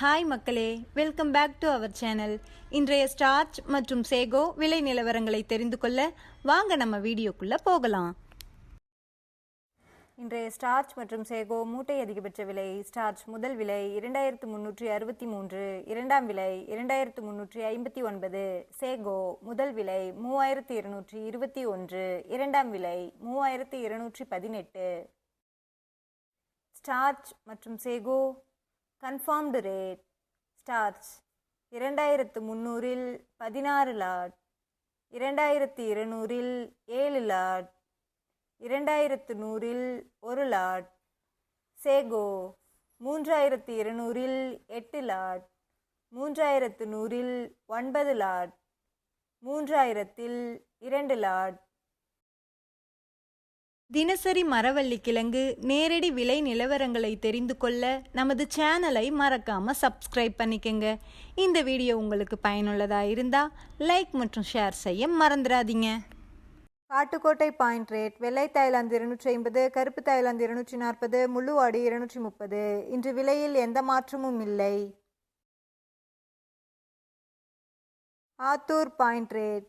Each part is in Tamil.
ஹாய் மக்களே. Welcome back to our channel இன்றைய ஸ்டார்ச் மற்றும் சேகோ விலை நிலவரங்களை தெரிந்து கொள்ள வாங்க நம்ம வீடியோக்குள்ளே போகலாம். இன்றைய ஸ்டார்ச் மற்றும் சேகோ மூட்டை அதிகபட்ச விலை ஸ்டார்ச் முதல் விலை இரண்டாயிரத்து முன்னூற்றி அறுபத்தி மூன்று இரண்டாம் விலை இரண்டாயிரத்து முன்னூற்றி ஐம்பத்தி ஒன்பது சேகோ முதல் விலை மூவாயிரத்து இருநூற்றி இருபத்தி ஒன்று இரண்டாம் விலை மூவாயிரத்து இருநூற்றி பதினெட்டு. ஸ்டார்ச் மற்றும் சேகோ கன்ஃபார்ம்டு ரேட் ஸ்டார்ச் இரண்டாயிரத்து முந்நூறில் பதினாறு லாட் இரண்டாயிரத்து இருநூறில் ஏழு லாட் இரண்டாயிரத்து நூறில் ஒரு லாட் சேகோ மூன்றாயிரத்து இருநூறில் எட்டு லாட் மூன்றாயிரத்து நூறில் ஒன்பது லாட் மூன்றாயிரத்தில் இரண்டு லாட் தினசரி மரவள்ளி கிழங்கு நேரடி விலை நிலவரங்களை தெரிந்து கொள்ள நமது சேனலை மறக்காம சப்ஸ்கிரைப் பண்ணிக்கங்க. இந்த வீடியோ உங்களுக்கு பயனுள்ளதா இருந்தா லைக் மற்றும் ஷேர் செய்ய மறந்துடாதீங்க. காட்டுக்கோட்டை பாயிண்ட் ரேட் வெள்ளை தாய்லாந்து இருநூற்றி ஐம்பது கருப்பு தாய்லாந்து இருநூற்றி நாற்பது முழு முள்ளுவாடி இருநூற்றி முப்பது. இன்று விலையில் எந்த மாற்றமும் இல்லை. Attur point rate.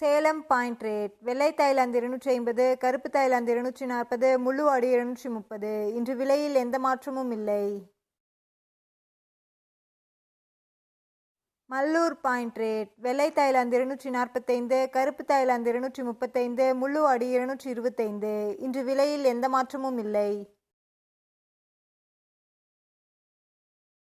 Salem point rate வெள்ளை தாய்லாந்து இருநூற்றி ஐம்பது கருப்பு தாய்லாந்து இருநூற்றி நாற்பது முள்ளுவாடி இருநூற்றி முப்பது. இன்று விலையில் எந்த மாற்றமும் இல்லை. மல்லூர் பாயிண்ட் ரேட் வெள்ளை தாய்லாந்து இருநூற்றி நாற்பத்தைந்து கருப்பு தாய்லாந்து இருநூற்றி முப்பத்தைந்து முள்ளுவாடி இருநூற்றி இருபத்தைந்து. இன்று விலையில் எந்த மாற்றமும் இல்லை.